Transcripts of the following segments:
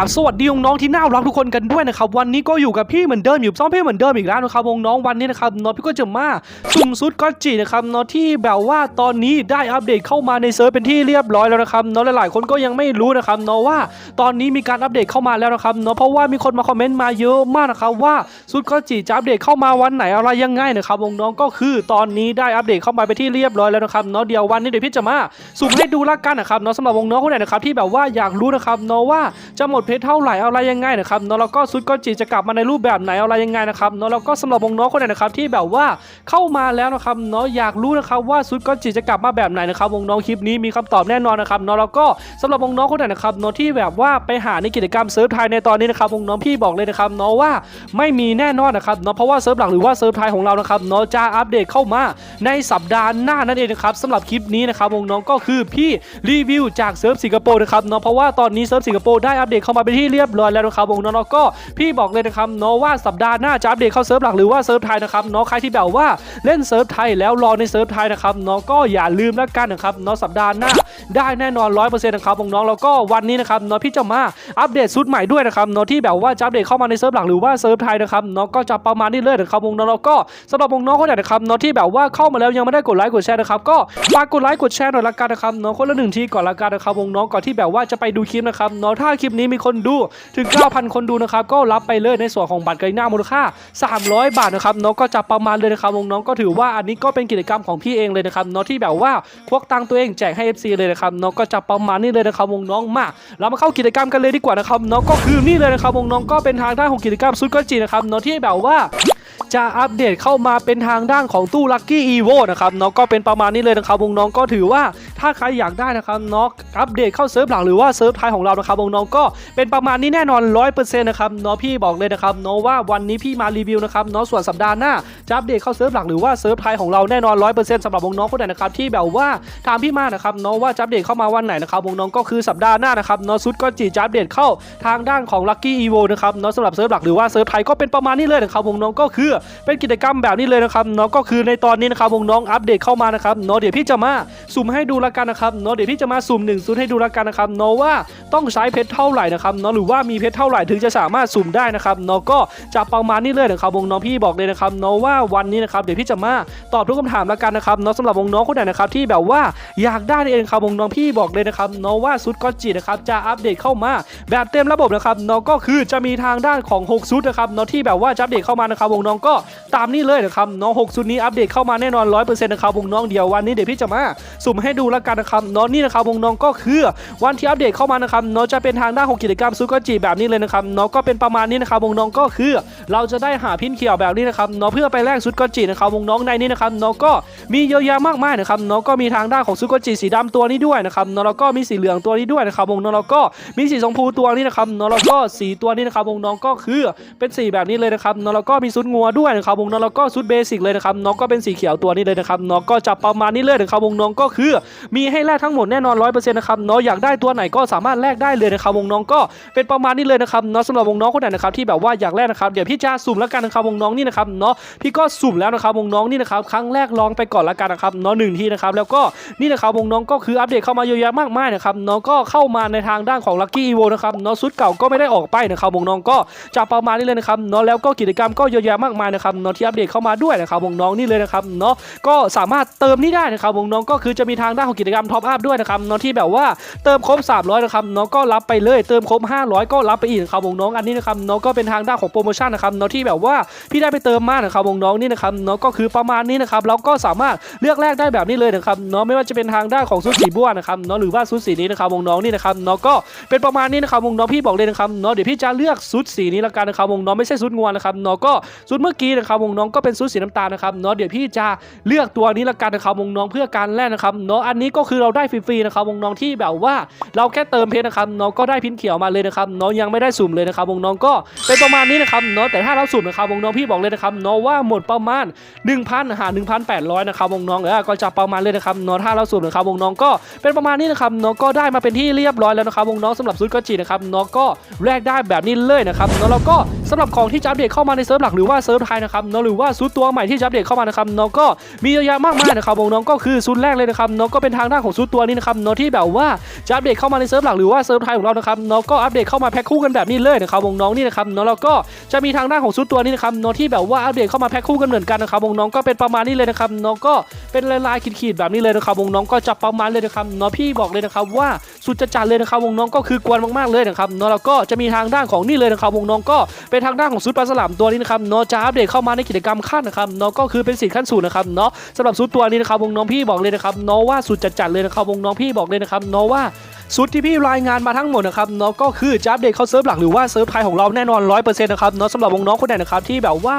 ราบสวัสดีน้องๆที่น่ารักทุกคนกันด้วยนะครับวันนี้ก็อยู่กับพี่เหมือนเดิมอยู่ซ้อมพี่เหมือนเดิมอีกแล้วนะครับวงน้องวันนี้นะครับน้องพี่ก็จะมาสุ่มซุดก็จีนะครับน้องที่แบบว่าตอนนี้ได้อัปเดตเข้ามาในเซิร์ฟเป็นที่เรียบร้อยแล้วนะครับน้องหลายๆคนก็ยังไม่รู้นะครับน้องว่าตอนนี้มีการอัปเดตเข้ามาแล้วนะครับน้องเพราะว่ามีคนมาคอมเมนต์มาเยอะมากนะครับว่าซุดก็จีจะอัปเดตเข้ามาวันไหนอะไรยังไงนะครับวงน้องก็คือตอนนี้ได้อัปเดตเข้ามาไปที่เรียบร้อยแล้วนะครับน้องเดี๋ยววันนี้เดี๋ยวพี่จะมาสุ่มให้ดูละกันนะครับน้องสำหรับวงน้องคนไหนนะครับที่แบบว่าอยากรู้นะครับน้องว่าจะหมดเพชรเท่าไหร่อะไรยังไงนะครับเน้องแล้วก็ซุดก็จีจะกลับมาในรูปแบบไหนอะไรยังไงนะครับเน้องแล้วก็สำหรับวงน้องคนไหนนะครับที่แบบว่าเข้ามาแล้วนะครับเน้องอยากรู้นะครับว่าซุดก็จีจะกลับมาแบบไหนนะครับวงน้องคลิปนี้มีคำตอบแน่นอนนะครับเน้องแล้วก็สำหรับวงน้องคนไหนนะครับเน้องที่แบบว่าไปหาในกิจกรรมเซิร์ฟไทยในตอนนี้นะครับวงน้องพี่บอกเลยนะครับเน้องว่าไม่มีแน่นอนนะครับเน้องเพราะว่าเซิร์ฟหลักหรือว่าเซิร์ฟไทยของเรานะครับเน้องจะอัปเดตเข้ามาในสัปดาห์หน้านั่นเองนะครับสำหรับคลิปนี้นะครับวงน้องก็คือพี่รีวิวจากเซิร์ฟสิงคโปร์นะครับน้องเพราะว่าตอนนี้เซิร์ฟสิงคโปร์ได้อัปเดตเข้ามาเป็นที่เรียบร้อยแล้วนะครับวงน้องก็พี่บอกเลยนะครับน้องว่าสัปดาห์หน้าจะอัปเดตเข้าเซิร์ฟหลักหรือว่าเซิร์ฟไทยนะครับน้องใครที่แบบว่าเล่นเซิร์ฟไทยแล้วรอในเซิร์ฟไทยนะครับน้องก็อย่าลืมแล้วกันนะครับน้องสัปดาห์หน้าได้แน่นอนร้อยเปอร์เซ็นต์นะครับวงน้องแล้วก็วันนี้นะครับน้องพี่จะมาอัปเดตชุดใหม่ด้วยนะครับน้องที่แบบว่าจะอัปเดตเข้ามาในเซิร์ฟหลักหรือว่าเซิร์ฟไทยนะครับน้องก็จะประมาณนี้เลยนะครับวงน้องแล้วก็สำหรับวงน้องคนไหนนะครับน้องที่แบบว่าเข้ามาแล้วยังไม่ได้กดไลค์กดแชร์นะครับก็ฝากกดไลค์กดแชร์หน่อยละกันนะครับน้องคนละหนึ่งทีก่อนละกันนะครับวงน้องก่อนที่แบบว่าจะไปดูคลิปนะครับน้อถ้าคลิปนี้มีคนดูถึง 9,000 คนดูนะครับก็รับไปเลยในส่วนของบัตรไกลหน้ามูลค่า 300 บาทนะครับน้องก็จะประมาณเลยนะครับวงน้องก็ถือว่าอันนี้ก็เป็นกิจกรรมของพี่เองเลยนะครับน้องที่แบบว่าควักตังค์ตัวเองแจกให้ FC เลยนะครับน้องก็จะประมาณนี้เลยนะครับวงน้องมาเรามาเข้ากิจกรรมกันเลยดีกว่านะครับน้องก็คือนี่เลยนะครับวงน้องก็เป็นทางด้านของกิจกรรมซุดก็จีนะครับน้องที่แบบว่า จะอัปเดตเข้ามาเป็นทางด้านของตู้ Lucky Evo นะครับเนาะก็เป็นประมาณนี้เลยนะครับวงน้องก็ถือว่าถ้าใครอยากได้นะครับเนาะอัปเดตเข้าเซิร์ฟหลังหรือว่าเซิร์ฟไทยของเรานะครับวงน้องก็เป็นประมาณนี้แน่นอน 100%นะครับเนาะพี่บอกเลยนะครับเนาะว่าวันนี้พี่มารีวิวนะครับเนาะส่วนสัปดาห์หน้าจะอัปเดตเข้าเซิร์ฟหลังหรือว่าเซิร์ฟไทยของเราแน่นอน 100%สำหรับวงน้องคนไหนนะครับที่แบบว่าถามพี่มานะครับเนาะว่าจะอัปเดตเข้ามาวันไหนนะครับวงน้องก็คือสัปดาห์หน้านะครับเนาะซุดก็จีจะอัปเดตเข้าทางด้านของ Lucky Evo นะครับเนาะสำหรับเซิร์ฟหลักหรือว่าเซิร์ฟไทยก็เป็นประมาณนี้เลยนะครับวงน้องก็คือเป็นกิจกรรมแบบนี้เลยนะครับเนาะก็คือในตอนนี้นะครับวงน้องอัปเดตเข้ามานะครับเนาะเดี๋ยวพี่จะมาสุ่มให้ดูละกันนะครับเนาะเดี๋ยวพี่จะมาสุ่มหนึ่งสุ่มให้ดูละกันนะครับเนาะว่าต้องใช้เพชรเท่าไหร่นะครับเนาะหรือว่ามีเพชรเท่าไหร่ถึงจะสามารถสุ่มได้นะครับเนาะก็จะประมาณนี้เลยนะครับวงน้องพี่บอกเลยนะครับเนาะว่าวันนี้นะครับเดี๋ยวพี่จะมาตอบทุกคำถามละกันนะครับเนาะสำหรับวงน้องคนไหนนะครับที่แบบว่าอยากได้เองครับวงน้องพี่บอกเลยนะครับเนาะว่าซุดก็จีนะครับจะอัปเดตเข้ามาแบบเต็มระบบนะครับเนาะก็คือจะมีทางด้านของ6ซุดนะครับเนาะที่แบบว่าจะอัปเดตเข้ามานะครับวงน้องก็ตามนี้เลยนะครับเนาะ6ซุดนี้อัปเดตเข้ามาแน่นอน100%นะครับวงน้องเดียววันนี้เดี๋ยวพี่จะมาสุ่มให้ดูแล้วกันนะครับเนาะนี่นะครับวงน้องก็คือวันที่อัปเดตเข้ามานะครับเนาะจะเป็นทางด้านของกิจกรรมซุดก็จีแบบนี้เลยนะครับเนาะก็เป็นประมาณนี้นะครับวงน้องก็คือ เราจะได้หาพินเขียวแบบนี้นะครับเนาะเพื่อไปแลกซุดก็จีนะครับวงน้องในนี้นะครับเนาะก็มีเยอะแยะมากมายนะครับเนาะก็มีทางด้านของซุดก็จีสีดำตัวนี้ด้วยนะครับเนาะแล้วก็มีสีเหลืองตัวนี้ด้วยนะครับวงน้องแล้วก็มีสีชมพูตัวนี้นะครับเนาะแล้วก็สีตัวนี้นะครับวงน้องก็คือเป็นสีแบบนี้เลยนะครับเนาะแล้วก็มีซุดงัวด้วยนะครับวงน้องแล้วก็ซุดเบสิกเลยนะครับเนาะก็เป็นสีเขียวตัวนี้เลยนะครับเนาะก็จะประมาณนี้เลยนะครับวงน้องก็คือมีให้แลกทั้งหมดแน่นอน100%นะครับเนาะอยากได้ตัวไหนก็สามารถแลกได้เลยนะครับวงน้องก็เป็นประมาณนี้เลยนะครับเนาะสำหรับวงน้องคนไหนนะครับที่แบบว่าอยากแลกนะครับเดี๋ยวพี่จะสุ่มแล้วกันนะครับวงน้องนี่นะครับเนาะพี่ก็สุ่มแล้วนะครับวงน้องนี่นะครับครั้งแรกลองไปก่อนละกันนะครับเนาะหนึ่งทีนะครับแล้วก็นี่นะครับวงน้องก็คืออัปเดตเข้ามาเยอะแยะมากมายนะครับเนาะก็เข้ามาในทางด้านของ Lucky Evo นะครับเนาะชุดเก่าก็ไม่ได้ออกไปนะครับวงน้องก็จะประมาณนี้เลยนะครับเนาะแล้วก็กิจกรรมก็เยอะแยะมากมายนะครับเนาะที่อัปเดตเข้ามาด้วยนะครับวงน้องนี่เลยนะครับเนาะก็สามารถเติมนี่ได้นะครับวงน้องก็คือจะมีทางด้านของกิจกรรมท็อปอัพด้วยนะครับเนาะที่แบบว่าเติมครบ 300นะครับเนาะก็รับไปเลยเติมครบ 500 ก็รับไปอีกนะครับวงน้องอันนี้นะครับเนาะก็เป็นทางด้านของโปรโมชั่นนะครับเนาะที่แบบว่าพี่ได้ไปเติมมากนะครับวงน้องนี่นะครับเนาะก็คือประมาณนี้นะครับแล้วก็สามารถเลือกแลกได้แบบนี้เลยนะครับเนาะไม่ว่าจะเป็นทางด้านของชุดสีบ้วนะครับเนาะหรือว่าชุดสีนี้นะครับวงน้องนี่นะครับเนาะก็เป็นประมาณนี้นะครับวงน้องพี่บอกเลยนะครับเนาะเดี๋ยวพี่จะเลือกชุดสีนี้ละกันนะครับวงน้องไม่ใช่ชุดงวนนะครับเนาะก็ชุดเมื่อกี้นะครับวงน้องก็เป็นชุดสีน้ำตาลนะครับเนาะเดี๋ยวพี่จะเลือกตัวนี้ละกันนะครับวงน้องเพื่อการแลกนะครับเนาะอันนี้ก็คือเราได้ฟรีๆนะครับวงน้องที่แบบว่าเราแค่เติมเพชรนะครับเนาะก็ได้พินเขียวมาเลยนะครับเนาะยังไม่ได้สุ่มเลยนะครับวงน้องก็เป็นประมาณนี้นะครับเนาะแต่ถ้าเราสุ่มนะครับวงน้องพี่บอกเลยนะครับเนาะว่าหมดประมาณ 1,000หา1,800นะครับวงน้องเออก็จะประมาณเลยนะครับเนาะถ้าเราสุ่มนะครับวงน้องก็เป็นประมาณนี้นะครับเนาะก็ได้มาเป็นที่เรียบร้อยแล้วนะครับวงน้องสำหรับซุดก็จีนะครับเนาะก็แลกได้แบบนี้เลยนะครับเนาะแล้วก็สำหรับของที่จะอัปเดตเข้ามาในเซิร์ฟหลักหรือว่าเซิร์ฟไทยนะครับเนาะหรือว่าซุดตัวใหม่ที่จะอัปเดตเข้ามานะครับเนาะก็มีเยอะแยะมากมายนะครับวงน้องก็คือซุดแรกเลยนะครับเนาะก็เป็นทางด้านของซุดตัวนี้นะครับเนาะที่แบบว่าจะอัปเดตเข้ามาในเซิร์ฟหลักหรือว่าเซิร์ฟไทยของเรานะครับเนาะก็อัปเดตเข้ามาแพ็คคู่กันแบบนี้เลยนะครับวงน้องนี่นะครับเนาะแล้วก็จะมีทางด้านของซุดตัวนี้นะครับเนาะที่แบบว่าอัปเดตเข้ามาแพ็คคู่กันเหมือนกันนะครับวงน้องก็เป็นประมาณนี้เลยนะครับเนาะก็เป็นลายๆขีดๆแบบนี้เลยนะครับวงน้องก็จะประมาณเลยนะครับเนาะพี่บอกเลยนะครับว่าสุดจะจัดเลยนะครับวงน้องก็คือกวนมากๆเลยนะครับเนาะแล้วก็จะมีทางด้านของนี่เลยนะครับวงน้องก็เป็นทางด้านของซุดปลาสลามตัวนี้นะครับเนาะจะอัปเดตเข้ามาในกิจกรรมขั้นนะครับเนาะก็คือเป็นสิทธิ์ขั้นสูงนะครับเนาะสำหรับซุดตัวนี้นะครับวงน้องพี่บอกเลยนะครับเนาะว่าสุดจะจัดเลยนะครับวงน้องพี่บอกเลยนะครับเนาะว่า สุดที่พี่รายงานมาทั้งหมดนะครับเนาะก็คือจะอัปเดตเข้าเซิร์ฟหลักหรือว่าเซิร์ฟไทยของเราแน่นอน100%นะครับเนาะสำหรับวงน้องคนไหนนะครับที่แบบว่า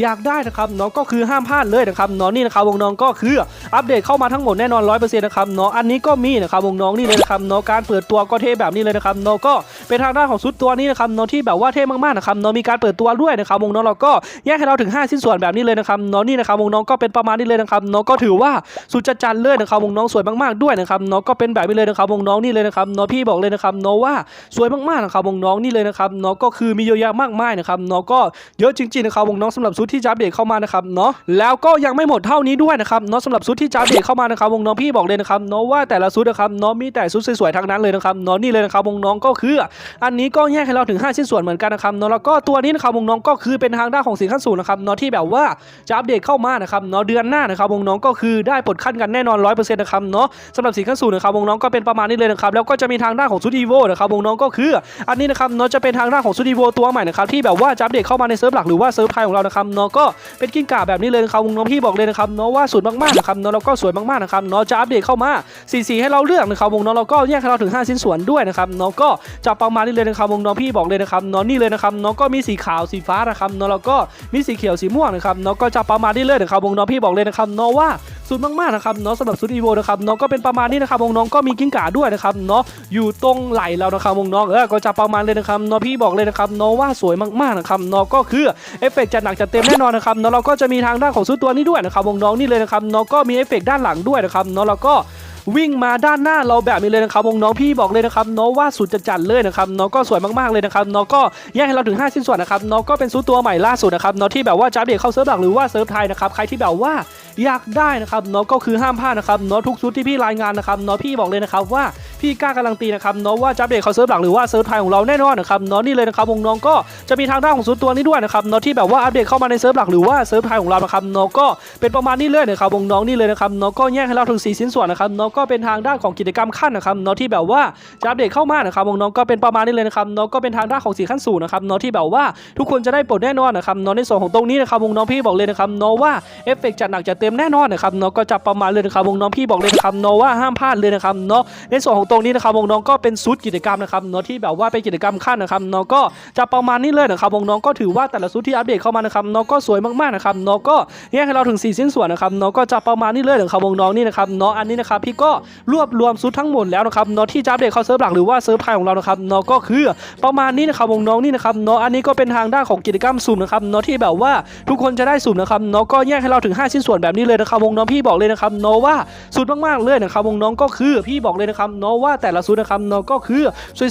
อยากได้นะครับเนาะก็คือห้ามพลาดเลยนะครับเนาะนี่นะครับวงน้องก็คืออัปเดตเข้ามาทั้งหมดแน่นอน100%นะครับเนาะอันนี้ก็มีนะครับวงน้องนี่เลยนะครับเนาะการเปิดตัวก็เท่แบบนี้เลยนะครับเนาะก็เป็นทางด้านของสุดตัวนี้นะครับเนาะที่แบบว่าเท่มากๆนะครับเนาะมีการเปิดตัวด้วยนะครับวงน้องเราก็แยกให้เราถึง 5 ชิ้นส่วนแบบนี้เลยนะครับเนาะนี่นะครับวงน้องก็เป็นประมาณนี้เลยนะครับเนาะก็ถือว่าสุดจัดจันเลยนะครับวงน้องสวยมากๆด้วยนะครับเนาะก็เป็นแบบนี้เลยนะครับวงน้องนี่เลยนะครับเนาะพี่บอกเลยนะครับเนาะว่าสวยมากๆนะครับวงน้องนี่เลยนะครับเนาะก็คือมีเยอะแยะมากมายนะครับเนาะก็เยอะจริงๆนะครับวงน้องสำหรับชุดที่จะอัปเดตเข้ามานะครับเนาะแล้วก็ยังไม่หมดเท่านี้ด้วยนะครับเนาะสำหรับชุดที่จะอัปเดตเข้ามานะครับวงน้องพี่บอกเลยนะครับเนาะว่าแต่ละชุดนะครับเนาะมีแต่ชุดสวยๆทั้งนั้นเลยนะครับเนาะนี่เลยนะครับวงน้องก็คือ อันนี้ก็แยกให้เราถึง 5 ชิ้นส่วนเหมือนกันนะครับเนาะแล้วก็ตัวนี้นะครับวงน้องก็คือเป็นทางด้านของสินขั้นสูงนะครับเนาะที่แบบว่าจะอัปเดตเข้ามานะครับเนาะเดือนหน้านะครับวงน้องก็คือได้ปลดขั้นกันแน่นอน100%นะครับเนาะสำหรับสินขั้นสูงนะครับวงน้องก็เป็นประมาณนี้เลยนะครับแล้วก็จะมีทางด้านของซูดีโวนะครับวงน้องก็คือ อันนี้นะครับเนาะจะเป็นทางด้านของซูดีโวตัวใหม่นะครับที่แบบว่าจะอัปเดตเข้ามาในเซิร์ฟหลักหรือว่าเซิร์ฟไทยของเรานะครับเนาะก็เป็นกิ้งก่าแบบนี้เลยนะครับวงน้องพี่บอกเลยนะครับเนาะว่าสุดมากๆนะครับเนาะแล้วก็สวยมากๆนะครับเนาะจะอัปเดตเข้ามาสีสีให้เราเลือกนะครับวงน้องเราก็แยกให้เราถึง 5 ชิ้นส่วนด้วยนะครับเนาะก็จะประมาณนี้เลยนะครับวงน้องพี่บอกเลยนะครับเนาะนี่เลยนะครับเนาะก็มีสีขาวสีฟ้านะครับเนาะแล้วก็มีสีเขียวสีม่วงนะครับเนาะก็จะประมาณนี้เลยนะครับวงน้องพี่บอกเลยนะครับเนาะว่าสุดมากๆนะครับเนาะสำหรับสุดอีโวนะครับเนาะก็เป็นประมาณนี้นะครับวงน้องก็มีกิ้งก่าด้วยนะครับเนาะอยู่ตรงไหลเรานะครับวงน้องเออก็จะประมาณเลยนะครับเนาะพี่บอกเลยนะครับเนาะว่าสวยมากๆนะครับเนาะก็คือเอฟเฟกต์จัดหนักจัดเต็มแน่นอนนะครับเนาะเราก็จะมีทางด้านของสุดตัวนี้ด้วยนะครับวงน้องนี่เลยนะครับเนาะก็มีเอฟเฟกต์ด้านหลังด้วยนะครับเนาะแล้วก็ วิ่งมาด้านหน้าเราแบบนี้เลยนะครับวงน้องพี่บอกเลยนะครับน้องว่าสุดจะจัดเลยนะครับน้องก็สวยมากๆเลยนะครับน้องก็แยกให้เราถึง 5 ชิ้นส่วนนะครับน้องก็เป็นซูตัวใหม่ล่าสุดนะครับน้องที่แบบว่าจับเด็กเข้าเซิร์ฟหลักหรือว่าเซิร์ฟไทยนะครับใครที่แบบว่าอยากได้นะครับน้องก็คือห้ามพลาดนะครับน้องทุกชุดที่พี่รายงานนะครับน้องพี่บอกเลยนะครับว่า พี่กล้าการันตีนะครับเนาะว่าจะอัปเดตเข้าเซิร์ฟหลักหรือว่าเซิร์ฟไทยของเราแน่นอนนะครับเนาะนี่เลยนะครับวงน้องก็จะมีทางด้านของซูตัวนี้ด้วยนะครับเนาะที่แบบว่าอัปเดตเข้ามาในเซิร์ฟหลักหรือว่าเซิร์ฟไทยของเรานะครับเนาะก็เป็นประมาณนี้เลยนะครับวงน้องนี่เลยนะครับเนาะก็แยกให้เราถึง4ชิ้นส่วนนะครับเนาะก็เป็นทางด้านของกิจกรรมขั้นนะครับเนาะที่แบบว่าจะอัปเดตเข้ามานะครับวงน้องก็เป็นประมาณนี้เลยนะครับเนาะก็เป็นทางด้านของสีขั้นสูงนะครับเนาะที่แบบว่าทุกคนจะได้ปลดแน่นอนนะครับเนาะในส่วนของตรงนี้นะครับวงน้องพี่บอกเลยนะครับเนาะว่าเอฟเฟกต์จัดหนักจัดเต็มแน่นอนนะครับเนาะก็จะประมาณเลยนะครับวงน้องพี่บอกเลยนะครับเนาะว่าห้ามพลาดเลยนะครับเนาะในส่วนของตรงนี้นะครับวงน้องก็เป็นซุดกิจกรรมนะครับเนาะที่แบบว่าเป็นกิจกรรมขั้นนะครับเนาะก็จะประมาณนี้เลยนะครับวงน้องก็ถือว่าแต่ละซุดที่อัปเดตเข้ามานะครับเนาะก็สวยมากๆนะครับเนาะก็แยกให้เราถึง4ชิ้นส่วนนะครับเนาะก็จะประมาณนี้เลยนะครับวงน้องนี่นะครับเนาะอันนี้นะครับพี่ก็รวบรวมซุดทั้งหมดแล้วนะครับเนาะที่จะอัปเดตเข้าเซิร์ฟหลักหรือว่าเซิร์ฟไทยของเรานะครับเนาะก็คือประมาณนี้นะครับวงน้องนี่นะครับเนาะอันนี้ก็เป็นทางด้านของกิจกรรมสุ่มนะครับเนาะที่แบบว่าทุกคนจะได้สุ่มนะครับเนาะก็แยกให้เราถึง 5 ชิ้นส่วนแบบนี้เลยนะครับวงน้องพี่บอกเลยนะครับเนาะว่าสุดมากๆเลยนะครับวงน้องก็คือพี่บอกเลยนะครับเนาะว่าแต่ละสุดนะครับเนาะก็คือ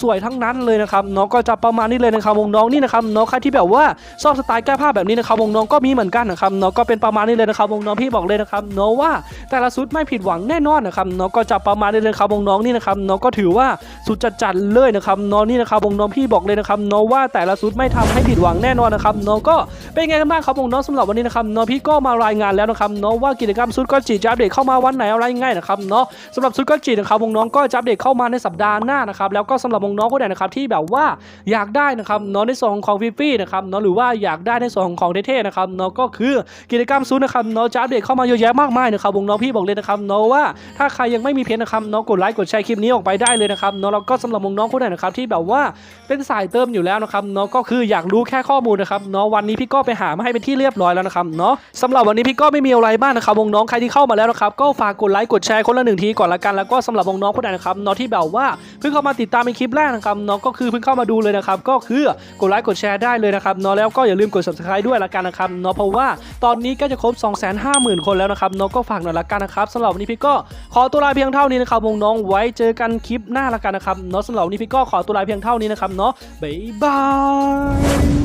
สวยๆทั้งนั้นเลยนะครับเนาะก็จะประมาณนี้เลยนะครับวงน้องนี่นะครับเนาะใครที่แบบว่าชอบสไตล์แก้ผ้าแบบนี้นะครับวงน้องก็มีเหมือนกันนะครับเนาะก็เป็นประมาณนี้เลยนะครับวงน้องพี่บอกเลยนะครับเนาะว่าแต่ละสุดไม่ผิดหวังแน่นอนนะครับเนาะก็จะประมาณนี้เลยครับวงน้องนี่นะครับเนาะก็ถือว่าสุดจัดๆเลยนะครับเนาะนี่นะครับวงน้องพี่บอกเลยนะครับเนาะว่าแต่ละสุดไม่ทำให้ผิดหวังแน่นอนนะครับเนาะก็เป็นไงกันบ้างครับวงน้องสำหรับวันนี้นะครับเนาะพี่ก็มารายงานแล้วนะครับเนาะว่ากิจกรรมสุดก็จีจะอัปเดตเข้ามาวันไหนอะไรง่ายนะครับเนาะสำหรับสุดก็จีนะครับวงน้องก็จะอัปเดตเข้ามาในสัปดาห์หน้านะครับแล้วก็สำหรับวงน้องคนไหนนะครับที่แบบว่าอยากได้นะครับเนาะในส่วนของฟิฟี่นะครับเนาะหรือว่าอยากได้ในส่วนของของเท่ๆนะครับเนาะก็คือกิจกรรมซุดนะครับเนาะจะอัปเดตเข้ามาเยอะแยะมากมายนะครับวงน้องพี่บอกเลยนะครับเนาะว่าถ้าใครยังไม่มีเพจนะครับเนาะกดไลค์กดแชร์คลิปนี้ออกไปได้เลยนะครับเนาะแล้วก็สำหรับวงน้องคนไหนนะครับที่แบบว่าเป็นสายเติมอยู่แล้วนะครับเนาะก็คืออยากรู้แค่ข้อมูลนะครับเนาะวันนี้พี่ก็ไปหามาให้เป็นที่เรียบร้อยแล้วนะครับเนาะสำหรับวันนี้พี่ก็ไม่มีอะไรบ้างนะครับวงน้องใครที่เข้ามาแล้วนะครับก็ฝากกดไลค์กดแชร์คนละหนึ่งทีก่อนละกันแล้วก็สำหรับวงน้องคนไหนนะครับเนาะที่แบบว่าเพิ่งเข้ามาติดตามในคลิปแรกนะครับเนาะก็คือเพิ่งเข้ามาดูเลยนะครับก็คือกดไลค์กดแชร์ได้เลยนะครับเนาะแล้วก็อย่าลืมกด subscribe ด้วยละกันนะครับเนาะเพราะว่าตอนนี้ก็จะครบ 250,000 คนแล้วนะครับเนาะก็ฝากหน่อยละกันนะครับสำหรับวันนี้พี่ก็ขอตัวลาเพียงเท่านี้นะครับวงน้องไว้เจอกันคลิปหน้าละกันนะครับเนาะสำหรับวันนี้พี่ก็ขอตัวลาเพียงเท่านี้นะครับเนาะบ๊ายบา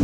ย